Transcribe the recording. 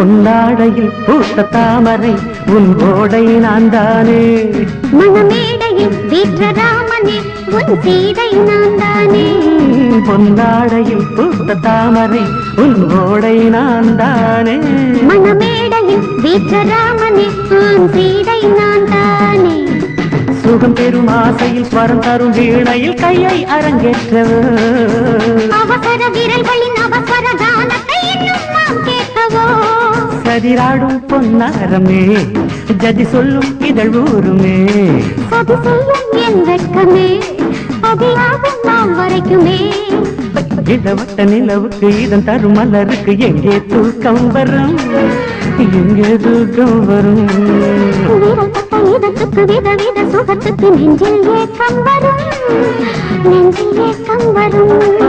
பொன்னாடையில் பூத்த தாமரை உன் ஓடை நான் தானே. மணமேடையில் வீற்ற ராமனே உன் சீதை நான் தானே. பொன்னாடையில் பூத்த தாமரை உன் ஓடை நான் தானே. மணமேடையில் வீற்ற ராமனே உன் சீதை நான் தானே. சுகம் பெறும் ஆசையில் ஸ்வரம் தரும் வீணையில் கையை அரங்கேற்றவர் சதிராடும் பொன்னாரமே ஜதி சொல்லும் இதழ் ஊருமே. சதி செய்யும் என் வெட்கமே. அதியாகும் நாம் வரைக்குமே. இடவட்ட நிலவுக்கு இதன் தரும் மலருக்கு எங்கே தூக்கம் வரும்? எங்கே தூக்கம் வரும்? இதத்துக்கு விதவித சுகத்துக்கு நெஞ்சில் ஏக்கம் வரும். நெஞ்சில் ஏக்கம் வரும்.